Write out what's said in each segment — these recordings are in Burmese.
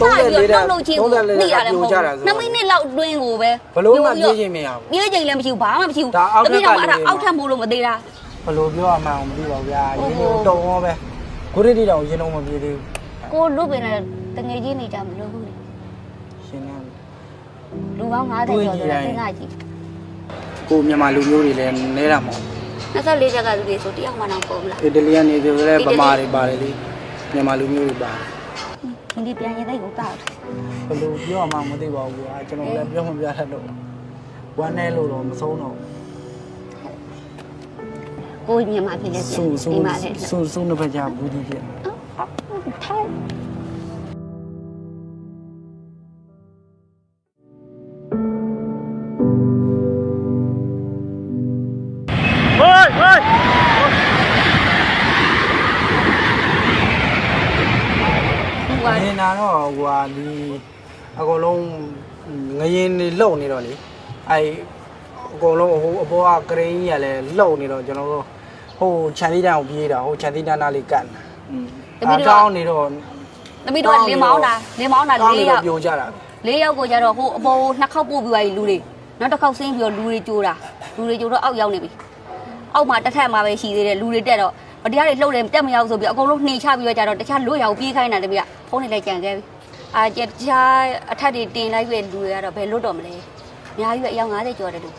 ပြီးတော့လှုပ်လှုပ်ချင်းကို34သိရတယ်မဟုတ်ပြိုကျတာဆို2မိနစ်လောက်အတွင်းကိုပဲဘလို့မှပြေးခြင်းမရဘူးပြေးချိန်လည်းမရှိဘူးဘာမှမရှိဘူးဒါအောက်ထပ်တမီးတော့ကအဲ့ဒါလူတွေအောက်ထပ်မို့လို့မသေးတာဘလို့ပြောရမှန်းမသိပါဘူးဗျာဟုတ်ရင်းဟုတ်နေတုံရောပဲကိုရတီတောင်ရင်းတော့မပြေသေးဘူးကိုလွတ်ပင်လည်းတငယ်ချင်းနေကြမလို့ဘူးလေရှင်းနေလူပေါင်း90ကျော်ဆိုတော့စဉ်းစားကြည့်ကိုမြန်မာလူမျိုးတွေလည်းနဲတာမဟုတ်24ချက်ကလူတွေဆိုတယောက်မှတော့ပုံမလားအီတလီကနေဆိုလည်းဗမာတွေပါတယ်လေမြန်မာလူမျိုးတွေပါတယ် ဒီဒီပြန်ရင်သိကိုကောက်တယ်ဘလို့ပြောရမှန်းမသိပါဘူးဗျာကျွန်တော်လည်းပြောမပြတတ်တော့ဝမ်းနဲ့လို့တော့မဆုံးတော့ကိုမြန်မာပြည်လည်းပြန်ဆူဆူဒီမှာလည်းဆူဆူနှစ်ဖက်ကြားဘူးဒီဖြစ်ထို တော့ဟိုဟာဒီအကုန်လုံးငရင်နေလုံနေတော့လေအဲအကုန်လုံးဟိုအပေါ်ကကရိန်းကြီးကလည်းလုံနေတော့ကျွန်တော်တို့ဟိုခြံသီးတန်းကိုပြေးတာဟိုခြံသီးတန်းနားလေးကတ်တာအကောင်းနေတော့သမီးတို့ကလင်းမောင်းတာလင်းမောင်းတာကောင်း၄နေယောတော့က်ပြိုကြတာ၄ယောက်ကိုကြတော့ဟိုအပေါ်နှစ်ခေါက်ပို့ပြီးသွားပြီလူတွေနောက်တစ်ခေါက်ဆင်းပြီးတော့လူတွေကြိုးတာလူတွေကြိုးတော့အောက်ရောက်နေပြီအောက်မှာတစ်ထက်မှာပဲရှိသေးတယ်လူတွေတက်တော့မတရားတွေလှုပ်တယ်တက်မရောက်ဆိုပြီးအကုန်လုံးနှိမ်ချပြီးတော့ကြတော့တခြားလွတ်ရောက်ပြေးခိုင်းတာတမီးကဖုန်းနေလိုက်ကြံခဲ့ပြီ အာတခြားအထက်တွေတင်လိုက်ပြီလူတွေကတော့ဘယ်လွတ်တော့မလဲအများကြီးပဲအယောက်90ကျော်တယ်လို့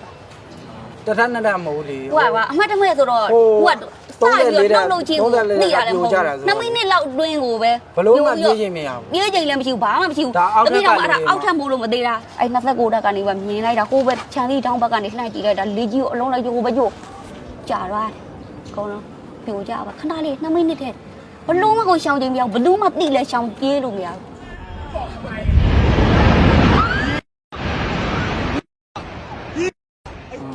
တထက်နှစ်ထပ်မဟုတ်လေဟိုကပါအမှတ်တမဲ့ဆိုတော့ဟိုဟိုကစပြီးတော့လှုပ်လှုပ်ချင်းကို34သိရတယ်မဟုတ်ပြိုကျတာဆို2မိနစ်လောက်အတွင်းကိုပဲဘလို့မှပြေးခြင်းမရဘူးပြေးချိန်လည်းမရှိဘူးဘာမှမရှိဘူးဒါအောက်ထပ်တမီးတော့အဲ့ဒါကလူတွေအောက်ထပ်မို့လို့မသေးတာအဲ့29တက်ကနေပဲမြင်လိုက်တာကိုယ်ပဲခြံလေးတောင်းဘက်ကနေလှမ်းကြည့်လိုက်တာလေကြီးကိုအလုံးလိုက်ကြိုးပဲကြိုးကြာသွားတယ်အကုန်လုံးပြိုကြပါခဏလေး2မိနစ်တည်းဘလို့မှကိုရှောင်ချိန်မရဘူးဘလို့မှတိလဲရှောင်ပြေးလို့မရဘူး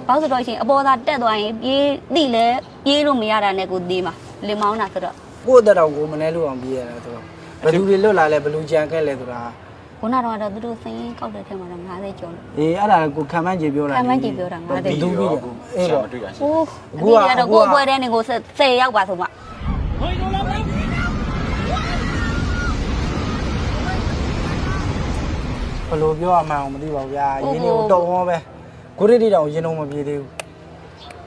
ဘာလို့ဆိုတော့ရှင်အပေါ်သာတက်သွားရင်ပြေးတိလဲပြေးလို့မရတာနဲ့ကိုသေးမှာလင်မောင်းတာဆိုတော့ကိုယ့်အသက်တော်ကိုမနှဲလို့အောင်ပြေးရတာဆိုတော့ဘယ်သူတွေလွတ်လာလဲဘယ်လူကြံခဲ့လဲဆိုတာခုနကတော့သူတို့စင်းကောက်တဲ့ထဲမှာတော့90ကျော်လို့အေးအဲ့ဒါကိုခံမှန်းကြည့်ပြောတာခံမှန်းကြည့်ပြောတာ90ဘယ်သူပြီးတယ်အေးတော့တွေ့တာရှိဟိုးအခုအခုကကတော့အခုကိုကယ်ပွဲတဲ့နေကို10ရောက်ပါဆိုမှဘ ယ်လိုပြောရမှန်းမသိပါဘူးဗျာရင်းနေတုံရောပဲကိုရတီတောင်ရင်းတော့မပြေသေးဘူး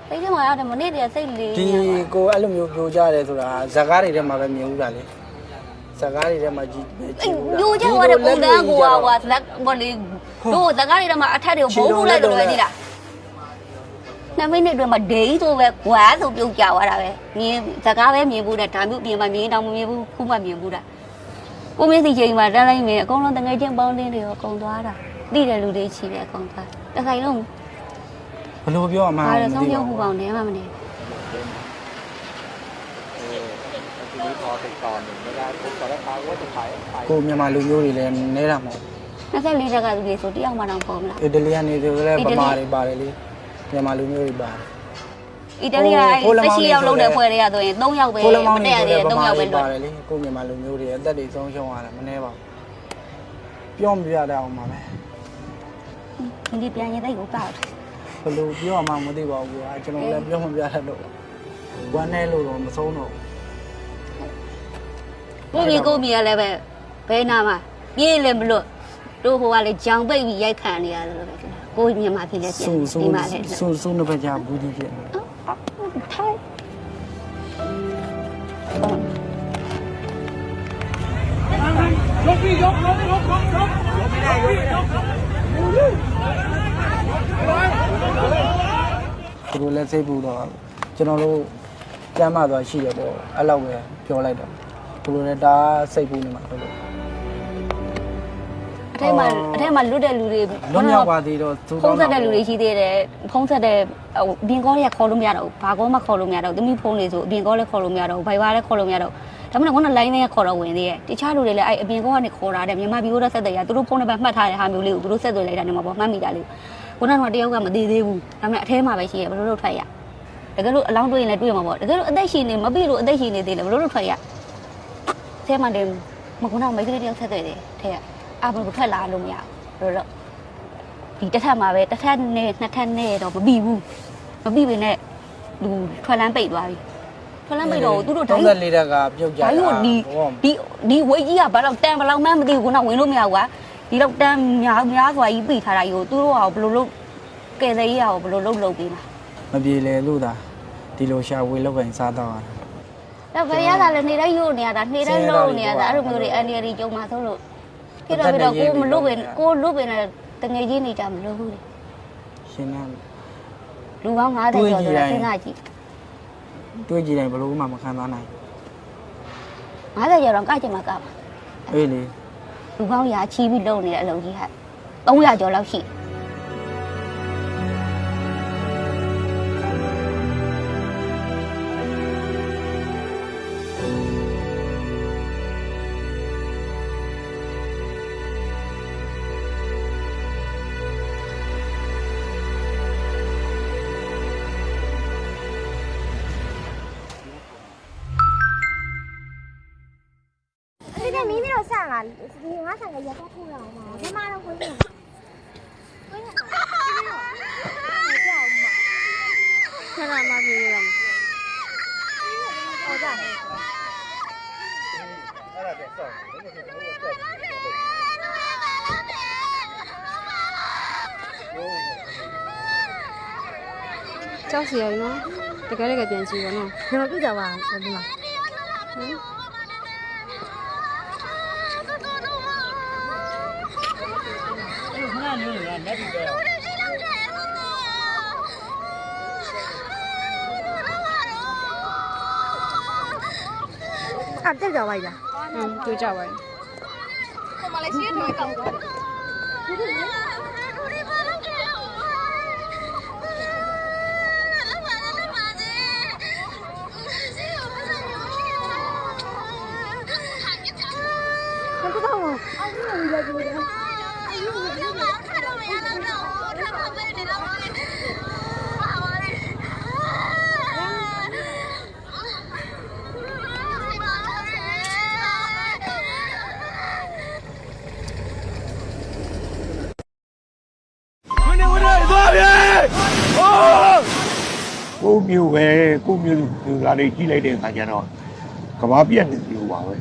စိတ်ထဲမှာရတယ်မနေ့တည်းစိတ်လေးဒီကိုအဲ့လိုမျိုးပြိုကြတယ်ဆိုတာဇကားတွေထဲမှာပဲမြင်ဦးတာလေဇကားတွေထဲမှာကြည့်ပဲကြည့်ဦးတာညိုချသွားတဲ့ပုံစံကိုကွာဇက်ဘောလေးတို့ဇကားတွေထဲမှာအထက်တွေဘုံထုတ်လိုက်တယ်လို့ပဲကြည့်လားနှစ်မိနစ်အတွင်းမှာဒေးဆိုပဲဝါဆိုပြုတ်ကြသွားတာပဲမြင်ဇကားပဲမြင်ဘူးတဲ့ဒါမျိုးပြင်မှာမြင်တောင်မမြင်ဘူးခုမှမြင်ဘူးတာ ကိုမင်းစီချိန်မှာတန်းလိုက်မယ်အကုန်လုံးတငယ်ချင်းပေါင်းတင်းတွေရောအကုန်သွားတာတိတဲ့လူတွေချီတယ်အကုန်သွားတစ်ခိုင်လုံးဘလို့ပြောအမှန်ဘာလဲဆုံးဖြုံးမှုပေါင်းနေမှမနေကိုမြန်မာလူမျိုးတွေလည်းနေတာမဟုတ်24တက်ကလူတွေဆိုတယောက်မှတော့ပေါ်မလားအီတလီကနေဆိုလည်းဗမာတွေပါတယ်လေမြန်မာလူမျိုးတွေပါတယ် အီတလီကအဲ့16ယောက်လုံးတဲ့ဖွဲ့တွေကဆိုရင်3ယောက်ပဲကိုလမောင်းမနေတက်ရဆိုသေးလည်းတယ်ဗ3မာယောက်ပဲတွေလွတ်ပါတယ်လေကိုမြန်မာလူမျိုးတွေအသက်တွေဆုံးရှုံးရတာမနှဲပါဘူးပြောမပြတတ်အောင်ပါပဲဒီပြန်ရင်သိကိုကောက်တယ်ဘယ်လိုပြောရမှန်းမသိပါဘူးကွာကျွန်တော်လည်းပြောမပြတတ်တော့ဝမ်းနဲ့လို့တော့မဆုံးတော့ကိုမီကိုမီကလည်းပဲဘယ်နာမှာပြေးလည်းမလွတ်တို့ဟိုကလည်းကြောင်ပိတ်ပြီးရိုက်ခံနေရတယ်လို့ပဲကိုမြန်မာပြည်လည်းပြန်ဆူဆူဒီမှာလည်းဆူဆူနှစ်ဖက်ကြားဘူးဒီဖြစ် သူတို့လည်းစိတ်ပူတော့ကျွန်တော်တို့ကျမ်းမာသွားရှိတယ်ပေါ့အဲ့လောက်ပဲပြောလိုက်တော့သူတို့လည်းဒါစိတ်ပူနေမှာတော့လို့အထက်မှာအထက်မှာလွတ်တဲ့လူတွေလွတ်မြောက်ပါသေးတော့သူဖုံးဆက်တဲ့လူတွေရှိသေးတယ်ဖုံးဆက်တဲ့ဟိုအပြင်ကောတွေကခေါ်လို့မရတော့ဘူးဘာကောမှခေါ်လို့မရတော့ဘူးသမီးဖုန်းတွေဆိုအပြင်ကောလည်းခေါ်လို့မရတော့ဘူးဘိုင်ဘာလည်းခေါ်လို့မရတော့ဘူး ဒါမှမဟုတ်ခုန line နဲ့ခေါ်တော့ဝင်သေးတယ်တခြားလူတွေလည်းအဲ့အပြင်ကောကနေခေါ်တာတဲ့မြန်မာပြည်ကိုတော့ဆက်တယ်ရသူတို့ဖုန်းနံပါတ်မှတ်ထားတဲ့ဟာမျိုးလေးကိုသူတို့ဆက်သွယ်လိုက်တာနေမှာပေါ့မှတ်မိတာလေးခုနကတော့တယောက်ကမသေးသေးဘူးဒါပေမဲ့အထဲမှာပဲရှိရဘယ်လိုလုပ်ထွက်ရတကယ်လို့အလောင်းတွေ့ရင်လည်းတွေ့မှာပေါ့တကယ်လို့အသက်ရှင်နေမပြီလို့အသက်ရှင်နေသေးတယ်ဘယ်လိုလုပ်ထွက်ရအဲမှာတည်းမခုနမိတ်ကလေးတယောက်ဆက်သွယ်တယ်ထဲကအာဘယ်လိုထွက်လာလို့မရဘူးဘယ်လိုလုပ်ဒီတစ်ထပ်မှာပဲတစ်ထပ်နဲ့နှစ်ထပ်နဲ့တော့မပြီးဘူးမပြီးပေနဲ့လူထွက်လန်းပိတ်သွားပြီ ဖလန်းပိတ်တော့သူတို့ဒိုင်း34တက်ကပြုတ်ကြဒိုင်းကိုဒီဒီဒီဝေးကြီးကဘာလို့တန်ဘလောက်မှမသိဘူးခုနဝင်လို့မရဘူးကွာဒီတော့တန်များများစွာကြီးပိတ်ထားတာကြီးကိုသူတို့ကဘယ်လိုလုပ်ကဲတဲ့ကြီးကဘယ်လိုလုပ်လုပ်ပေးလားမပြေလေလို့သာဒီလိုရှာဝေလောက်ကင်စားတော့ရတာတော့ဘယ်ရတာလဲနေတိုင်းရို့နေရတာနေတိုင်းလုံးနေရတာအဲ့လိုမျိုးတွေအန်ဒီရီကြုံမှာဆိုလို့ဖြစ်တော့ဖြစ်တော့ကိုမလုပ်ပင်ကိုလုပ်ပင်နဲ့တငယ်ချင်းနေကြမလို့ဘူးလေရှင်နာလူပေါင်း90ကျော်ဆိုတော့စဉ်းစားကြည့် တွေးကြည့်တိုင်းဘလို့မှမခံစားနိုင်90ကျော်တော့ကကြမှာကပါအေးလေလူပေါင်းရာချီးပြီးလုပ်နေတဲ့အလုပ်ကြီးဟာ300ကျော်လောက်ရှိ这个明天就散了，你妈三个也不来了吗？他妈都回去了。看到妈出去了吗？我在。找谁呢？在搁那个电视上呢。你们不在玩，兄弟们。嗯。你的。啊，这只位的，嗯，就这位。我嘛来先，就会搞过。 ကိုမျိုးပဲကိုမျိုးလူလာလေးကြီးလိုက်တဲ့အခါကျတော့ကဘာပြက်နေလို့ပါပဲ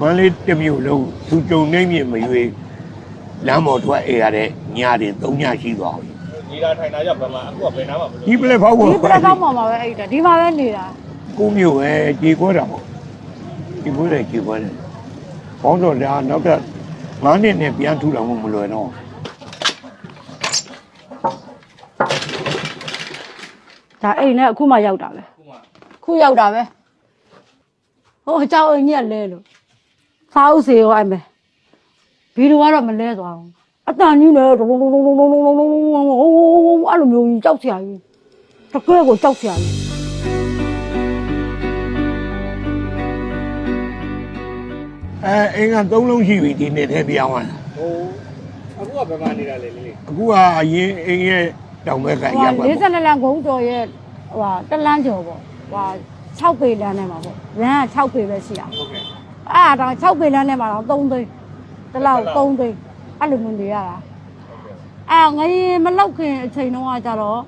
မန္တလေးတစ်မျိုးလုံးသူကြုံနေမြင့်မရွေးလမ်းပေါ်ထွက်အေးရတဲ့ညတွေ၃ညရှိသွားပြီဒီလာထိုင်တာကြဗမာအခုကဘယ်နားမှာမလို့ဒီပလက်ဖောက်ကိုဒီပလက်ကောက်မှာမှာပဲအဲ့ဒါဒီမှာပဲနေတာကိုမျိုးပဲကြေခွဲတာပေါ့ကြေခွဲတယ်ကြေခွဲတယ်ဘောင်းတော့ဒါနောက်တော့ငါးနှစ်နဲ့ပြန်ထူလာမှမလွယ်တော့ ဒါအိမ်နဲ့အခုမှရောက်တာပဲခုရောက်တာပဲဟိုအเจ้าအိမ်ကြီးကလဲလို့စားဥစေရောအဲ့မယ်ဗီဒီယိုကတော့မလဲသွားဘူးအတန်ကြီးနဲ့ဒုံဒုံဒုံဒုံဒုံဒုံဒုံဒုံဒုံအဲ့လိုမျိုးကြီးကြောက်စရာကြီးတကယ်ကိုကြောက်စရာကြီး အဲအင်္ဂါ၃လုံးရှိပြီဒီနှစ်ထဲပြောင်းသွားတာ ဟိုအခုကဘယ်မှာနေတာလဲလေးလေး အခုကအရင်အင်းရဲ့ တောင်ဘက်ကဟိုရပ်ပါ42လမ်းဂုံးကျော်ရဲ့ဟိုဟာတလန်းကျော်ပေါ့ဟို6ပေလမ်းထဲမှာပေါ့လမ်းက6ပေပဲရှိတာဟုတ်ကဲ့အဲ့ဒါတော့6ပေလမ်းထဲမှာတော့3သိန်းတလောက်3သိန်းအဲ့လိုမျိုးနေရတာအဲ့ငရင်မလောက်ခင်အချိန်တုန်းကကြတော့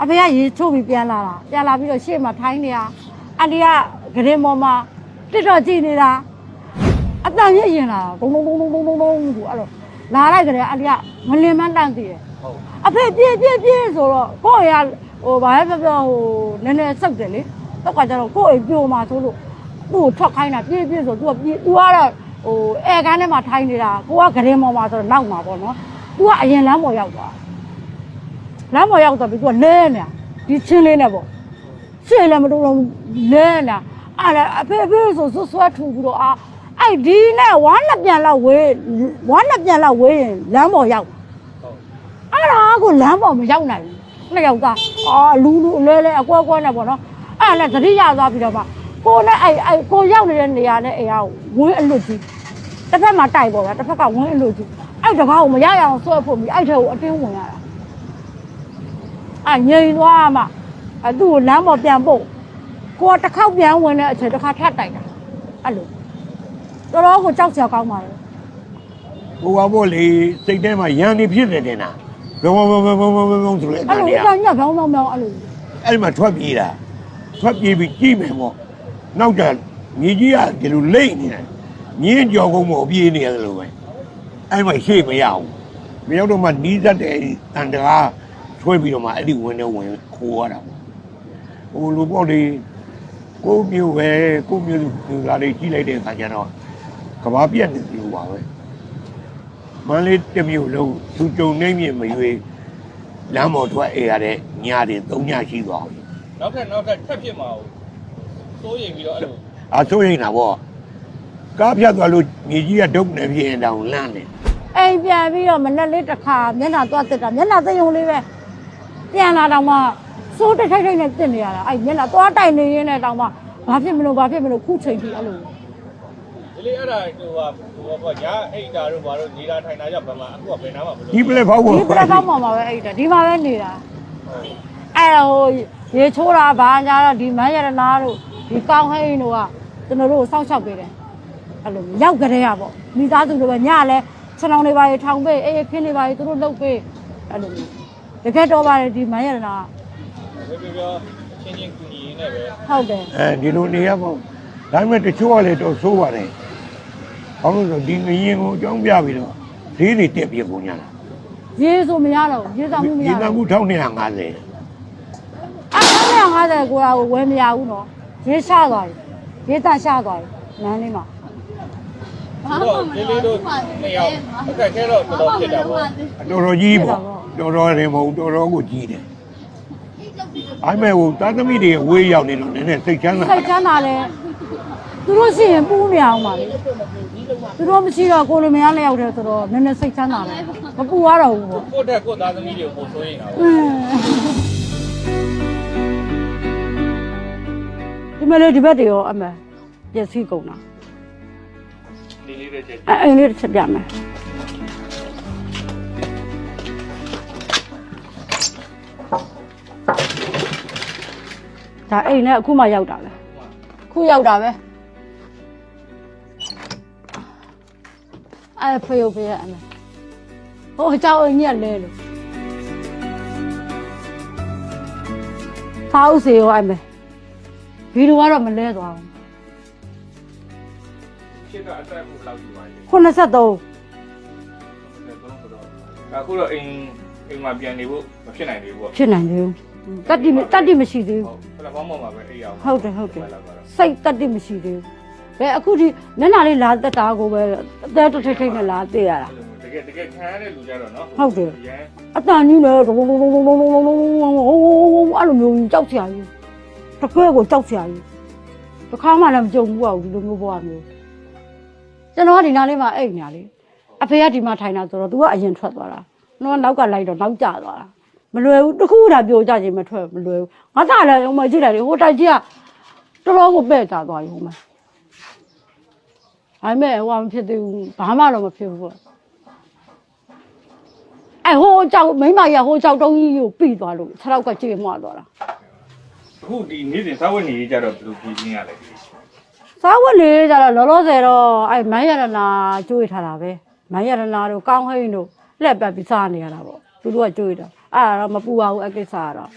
အဖေကရေချိုးပြီးပြန်လာတာပြန်လာပြီးတော့ရှေ့မှာထိုင်းနေတာအလီကဂရင်ပေါ်မှာတစ်တော့ကြည့်နေတာအတန်ရရင်လာဘုံဘုံဘုံဘုံဘုံဘုံဘုံဆိုအဲ့လိုလာလိုက်ကြတယ်အလီကမလင်မန်းတန်းတည်တယ်ဟုတ် အဖေပြေးပြေးပြေးဆိုတော့ကိုယ့်ရဟိုဘာလဲပြောပြောဟိုနည်းနည်းစောက်တယ်လေတော့ကကြတော့ကိုယ့်အိမ်ပြိုမှာဆိုလို့သူ့ကိုထွက်ခိုင်းတာပြေးပြေးဆိုသူကပြေးသူကတော့ဟိုအဲကန်းထဲမှာထိုင်းနေတာကိုကဂရင်ပေါ်မှာဆိုတော့နောက်မှာပေါ့နော်သူကအရင်လမ်းပေါ်ရောက်သွားလမ်းပေါ်ရောက်တော့ပြီးသူကလဲနေတာဒီချင်းလေးနဲ့ပေါ့ရှေ့လည်းမတော်တော့လဲနေတာအဲ့ဒါအဖေအဖေဆိုဆွဆွဲထူပြီးတော့အာအဲ့ဒီနဲ့ဝမ်းနှစ်ပြန်လောက်ဝေးဝမ်းနှစ်ပြန်လောက်ဝေးရင်လမ်းပေါ်ရောက် အဲ့ဒါကိုလမ်းပေါ်မရောက်နိုင်ဘူးနှစ်ယောက်သားအာလူလူအလဲလဲအကွက်ကွက်နဲ့ပေါ့နော်အဲ့ဒါနဲ့သတိရသွားပြီးတော့မှကိုနဲ့အဲ့အဲ့ကိုရောက်နေတဲ့နေရာနဲ့အိမ်ကဝင်းအလွတ်ကြီးတစ်ဖက်မှာတိုက်ပေါ်ဗျာတစ်ဖက်ကဝင်းအလွတ်ကြီးအဲ့တကားကိုမရရအောင်ဆွဲဖို့ပြီးအဲ့ထဲကိုအတင်းဝင်ရတာအဲ့ငြိမ်သွားမှအဲ့သူ့ကိုလမ်းပေါ်ပြန်ပို့ကိုကတစ်ခေါက်ပြန်ဝင်တဲ့အချိန်တစ်ခါထပ်တိုက်တာအဲ့လိုတော်တော်ကိုကြောက်စရာကောင်းပါလေကိုကဘောလေစိတ်ထဲမှာရန်နေဖြစ်နေတယ်နာ ဘုံဘုံဘုံဘုံဘုံဘုံဆိုလဲအဲ့အဲ့လိုဒီအကြောင်းညောင်းပြောင်းပြောင်းအဲ့လိုအဲ့ဒီမှာထွက်ပြေးတာထွက်ပြေးပြီးကြည့်မယ်ပေါ့နောက်ကျမြေကြီးကဒီလိုလိမ့်နေတယ်ညင်းကြော်ကုန်မို့ပြေးနေရတယ်လို့ပဲအဲ့မှာရှေ့မရဘူးမရောက်တော့မှနီးစက်တဲ့တန်တကားထွေးပြီးတော့မှအဲ့ဒီဝင်နေဝင်ခိုးရတာပေါ့ဟိုလိုပေါ့လေကိုမျိုးပဲကိုမျိုးလူလာတွေကြီးလိုက်တဲ့အခါကျတော့ကဘာပြက်နေလို့ပါပဲ မန္တလေးတစ်မျိုးလုံးသူကြုံနေမြင့်မရွေလမ်းပေါ်ထွက်အေးရတဲ့ညတွေ၃ညရှိသွားပြီနောက်ထပ်နောက်ထပ်ထပ်ဖြစ်မှာကိုစိုးရိမ်ပြီးတော့အဲ့လိုအဆိုးရင်တာပေါ့ကားဖြတ်သွားလို့မြေကြီးကဒုက္ခနဲ့ပြင်းတောင်လန့်နေအိမ်ပြန်ပြီးတော့မနဲ့လေးတစ်ခါမျက်နှာသွားတက်တာမျက်နှာသိယုံလေးပဲပြန်လာတော့မှစိုးတစ်ထိုက်ထိုက်နဲ့တက်နေရတာအဲ့မျက်နှာသွားတိုင်နေရင်းနဲ့တောင်မှဘာဖြစ်မလို့ဘာဖြစ်မလို့ခုချိန်ပြီးအဲ့လိုဒီ လေအဲ့ဒါဟိုဟာဟိုဘာညာအိတ်တာတို့ဘာတို့နေတာထိုင်တာကြောင့်ဗမာအခုကဘယ်နာမှာမလို့ဒီပလက်ဖောက်ကိုဒီပလက်ဖောင်းမှာမှာပဲအဲ့ဒါဒီမှာပဲနေတာအဲ့တော့ဟိုရေချိုးတာဘာညာတော့ဒီမန်းရတနာတို့ဒီကောင်းဟိန်းတို့ကကျွန်တော်တို့ကိုစောင့်ရှောက်ပေးတယ်အဲ့လိုရောက်ကြတဲ့ရပေါ့မိသားစုတို့ပဲညလဲခြံအောင်တွေပါရေထောင်ပေးအေးခင်းတွေပါရေသူတို့လှုပ်ပေးအဲ့လိုမျိုးတကယ်တော့ပါတယ်ဒီမန်းရတနာဘယ်ပြောပြောချင်းချင်းကူညီနေပဲဟုတ်တယ်အဲဒီလိုနေရပေါ့ဒါပေမဲ့တချို့ကလည်းတော့ဆိုးပါတယ် ဘာလို့လဲဆိုဒီငရင်ကိုအကြောင်းပြပြီးတော့ဈေးတွေတက်ပြကုန်ကြတာရေဆိုမရတော့ဘူးရေဆောင်မှုမရဒီတော့နာဘူးမှု1250အဲ့950ကိုကဝယ်မရဘူးနော်ရေရှားသွားပြီရေတန်ရှားသွားပြီနန်းလေးမှာတော့ဒီလေးတို့နှစ်ယောက်အခက်ခဲတော့တော်တော်ဖြစ်တာပေါ့တော်တော်ကြီးပေါ့တော်တော်တယ်မဟုတ်တော်တော်ကိုကြီးတယ်အဲ့မဲ့ဟိုတာသမီတွေဝေးရောက်နေတော့နည်းနည်းစိတ်ချမ်းသာစိတ်ချမ်းသာလဲသူတို့ရှိရင်ပူးနေအောင်ပါလေ သူတို့မရှိတော့ကိုလိုမရလျောက်တယ်ဆိုတော့နည်းနည်းစိတ်ချမ်းသာတယ်မပူရတော့ဘူးပေါ့ကိုယ့်တက်ကိုယ့်သားသမီးတွေကိုပို့စိုးရင်တာအပေါ့င်းဒီမဲ့လေဒီဘက်တွေရောအမေပျက်စီးကုန်တာဒီလေးတွေချက်အဲအိမ်လေးတစ်ချက်ပြမယ်ဒါအိမ်နဲ့အခုမှရောက်တာပဲခုရောက်တာပဲ အဲ့ဖယုတ်ပြရအမယ်ဟိုအကြောင်းအညက်လဲလို့ဖောက်စီရောအမယ်ဗီဒီယိုကတော့မလဲသွားဘူးဖြစ်တာအတက်ကိုလောက်ယူပါလေ83 83အခုတော့အိမ်အိမ်မှာပြန်နေဖို့မဖြစ်နိုင်သေးဘူးပေါ့ဖြစ်နိုင်သေးဘူးတတ်တိမတတ်တိမရှိသေးဘူးဟုတ်လားဘောင်းမောင်ပါပဲအိမ်အောင်ဟုတ်တယ်ဟုတ်တယ်စိတ်တတ်တိမရှိသေးဘူး ဘယ်အခုဒီမျက်နှာလေးလာတက်တာကိုပဲအသေးတစ်ထိတ်ထိတ်နဲ့လာသိရတာတကယ်တကယ်ခံရတဲ့လူကြတော့နော်ဟုတ်တယ်ရန်အတန်ကြီးနဲ့ဘုံဘုံဘုံဘုံဘုံဘုံဘုံဘုံဘုံအဲ့လိုမျိုးကြောက်စရာကြီးတကယ်ကိုကြောက်စရာကြီးတစ်ခါမှလည်းမကြုံဘူးအောင်ဒီလိုမျိုးဘဝမျိုးကျွန်တော်ကဒီနားလေးမှာအိတ်ညာလေးအဖေကဒီမှာထိုင်တာဆိုတော့ तू ကအရင်ထွက်သွားတာတော့နောက်ကလိုက်တော့နောက်ကျသွားတာမလွယ်ဘူးတခုတာပြိုကြခြင်းမထွက်မလွယ်ဘူးငါတလည်းဟိုမှာကြည့်လိုက်လေဟိုတိုက်ကြီးကတော်တော်ကိုပဲ့ကြသွားပြီဟိုမှာ အဲ့မဲ့ဟိုမဖြစ်သေးဘူးဘာမှတော့မဖြစ်ဘူးပေါ့အဲဟိုကြောက်မိမကြီးကဟိုကြောက်တုံးကြီးကိုပြီးသွားလို့ခြေထောက်ကကြေမွသွားတာအခုဒီနေ့စဉ်စားဝတ်နေကြတော့ဘယ်လိုပြည်ချင်းရလဲစားဝတ်လေးကြတော့လောလောဆယ်တော့အဲမန်းရတနာကျွေးထားတာပဲမန်းရတနာတို့ကောင်းဟိန်းတို့လက်ပတ်ပြီးစားနေရတာပေါ့သူတို့ကကျွေးတာအဲ့ဒါတော့မပူပါဘူးအကိစ္စကတော့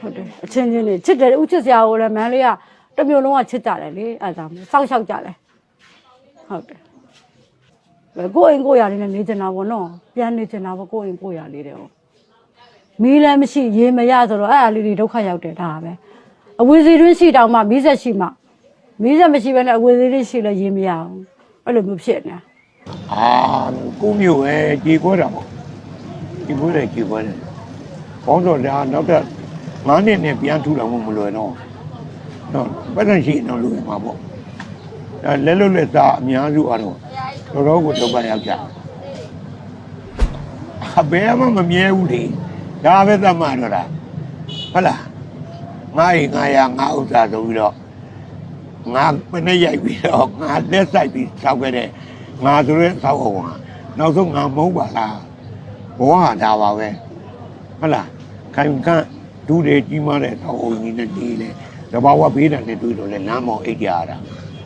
ဟုတ်တယ်အချင်းချင်းနေချစ်တယ်ဥချစ်စရာကိုလည်းမန်းလေးကတစ်မျိုးလုံးကချစ်ကြတယ်လေအဲ့ဒါမျိုးစောက်ရှောက်ကြတယ် ဟုတ်တယ်ဘယ်ကိုယ်အိမ်ကိုယ်ရလေးနဲ့နေချင်တာပေါ့နော်ပြန်နေချင်တာပေါ့ကိုယ်အိမ်ကိုယ်ရလေးတဲ့ဟုတ်မီးလည်းမရှိရေမရဆိုတော့အဲ့အလေးတွေဒုက္ခရောက်တယ်ဒါပဲအဝေစီတွင်းရှိတောင်မှမီးဆက်ရှိမှမီးဆက်မရှိဘဲနဲ့အဝေစီတွင်းရှိလဲရေမရအောင်အဲ့လိုမျိုးဖြစ်နေတာအာကိုမျိုးပဲကြေခွဲတာပေါ့ကြေခွဲတယ်ကြေခွဲတယ်ဘောင်းတော့ဒါနောက်ထပ်9နှစ်နဲ့ပြန်ထူတာမှမလွယ်တော့တော့ပတ်သက်ရှိရင်တော့လွယ်မှာပေါ့ အဲလဲလွတ်လက်သားအများစုကတော့တော်တော်ကိုဒုက္ခရောက်ကြအဘယ်မှမမြဲဘူးလေဒါပဲသတ်မှတော့တာဟုတ်လားငါ့ရင်ငါရငါဥစ္စာဆိုပြီးတော့ငါပနဲ့ရိုက်ပြီးတော့ငါလက်ဆိုင်ပြီးဆောက်ခဲ့တဲ့ငါဆိုရဲဆောက်အောင်ဟာနောက်ဆုံးငါမဟုတ်ပါလားဘဝဟာဒါပါပဲဟုတ်လားခိုင်ခန့်ဒူးတွေကြီးမားတဲ့ဆောက်အောင်ကြီးနဲ့နေလေတဘာဝဘေးဒဏ်နဲ့တွေ့တော့လဲလမ်းမောင်အိတ်ကြရတာ